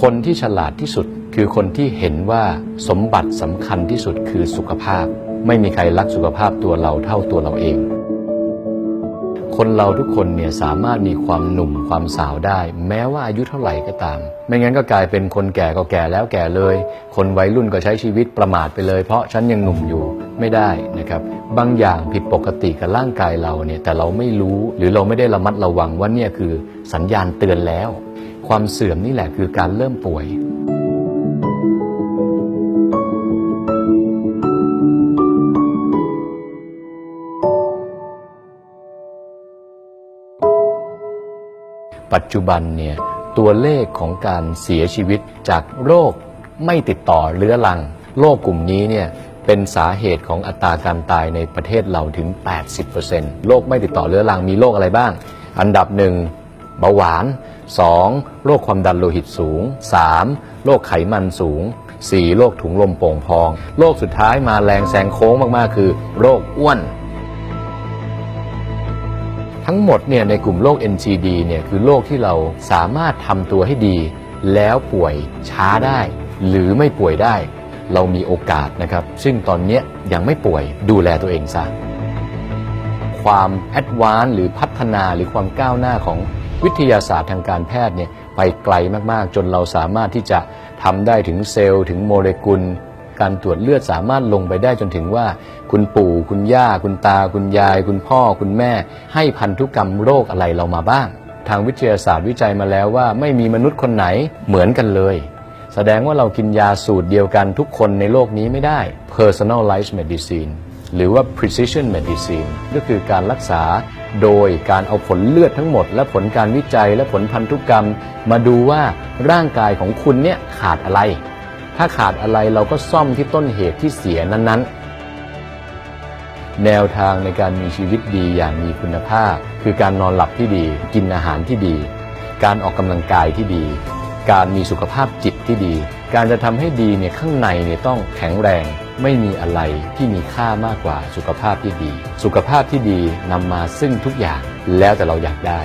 คนที่ฉลาดที่สุดคือคนที่เห็นว่าสมบัติสำคัญที่สุดคือสุขภาพ ไม่มีใครรักสุขภาพตัวเราเท่าตัวเราเอง คนเราทุกคนเนี่ยสามารถมีความหนุ่มความสาวได้ แม้ว่าอายุเท่าไหร่ก็ตาม ไม่งั้นก็กลายเป็นคนแก่ก็แก่แล้วแก่เลย คนวัยรุ่นก็ใช้ชีวิตประมาทไปเลย เพราะฉันยังหนุ่มอยู่ ไม่ได้นะครับ บางอย่างผิดปกติกับร่างกายเราเนี่ยแต่เราไม่รู้หรือเราไม่ได้ระมัดระวังว่าเนี่ยคือสัญญาณเตือนแล้ว ความเสื่อมนี่แหละคือการเริ่มป่วยปัจจุบันเนี่ยตัวเลขของการเสียชีวิตจากโรคไม่ติดต่อเรื้อรัง โรคกลุ่มนี้เนี่ย เป็นสาเหตุของอัตราการตายในประเทศเราถึง 80%โรคไม่ติดต่อเรื้อรังมีโรคอะไรบ้าง อันดับหนึ่งเบาหวาน 2. โรคความดันโลหิตสูง 3. โรคไขมันสูง 4. โรคถุงลมโป่งพอง โรคสุดท้ายมาแรงแซงโค้งมาก ๆ คือ โรคอ้วน ทั้งหมดเนี่ยในกลุ่มโรค NCD เนี่ยคือโรคที่เราสามารถทำตัวให้ดี แล้วป่วยช้าได้ หรือไม่ป่วยได้ เรามีโอกาสนะครับ ซึ่งตอนนี้ยยังไม่ป่วยดูแลตัวเองซะ ความแอดวานซ์หรือพัฒนาหรือความก้าวหน้าของวิทยาศาสตร์ทางการแพทย์เนี่ยไปไกลมากๆ จนเราสามารถที่จะทำได้ถึงเซลล์ ถึงโมเลกุล การตรวจเลือดสามารถลงไปได้จนถึงว่า คุณปู่ คุณย่า คุณตา คุณยาย คุณพ่อ คุณแม่ ให้พันธุกรรมโรคอะไรเรามาบ้าง ทางวิทยาศาสตร์วิจัยมาแล้วว่าไม่มีมนุษย์คนไหนเหมือนกันเลย แสดงว่าเรากินยาสูตรเดียวกันทุกคนในโลกนี้ไม่ได้ personalized medicine หรือว่า precision medicine ก็คือการรักษาโดยการเอาผลเลือดทั้งหมด และผลการวิจัยและผลพันธุกรรม มาดูว่าร่างกายของคุณเนี่ยขาดอะไร ถ้าขาดอะไรเราก็ซ่อมที่ต้นเหตุที่เสียนั้นๆแนวทางในการมีชีวิตดีอย่างมีคุณภาพ คือการนอนหลับที่ดี กินอาหารที่ดี การออกกำลังกายที่ดี การมีสุขภาพจิตที่ดี การจะทำให้ดีเนี่ยข้างในเนี่ยต้องแข็งแรง ไม่มีอะไรที่มีค่ามากกว่าสุขภาพที่ดี สุขภาพที่ดีนำมาซึ่งทุกอย่างแล้วแต่เราอยากได้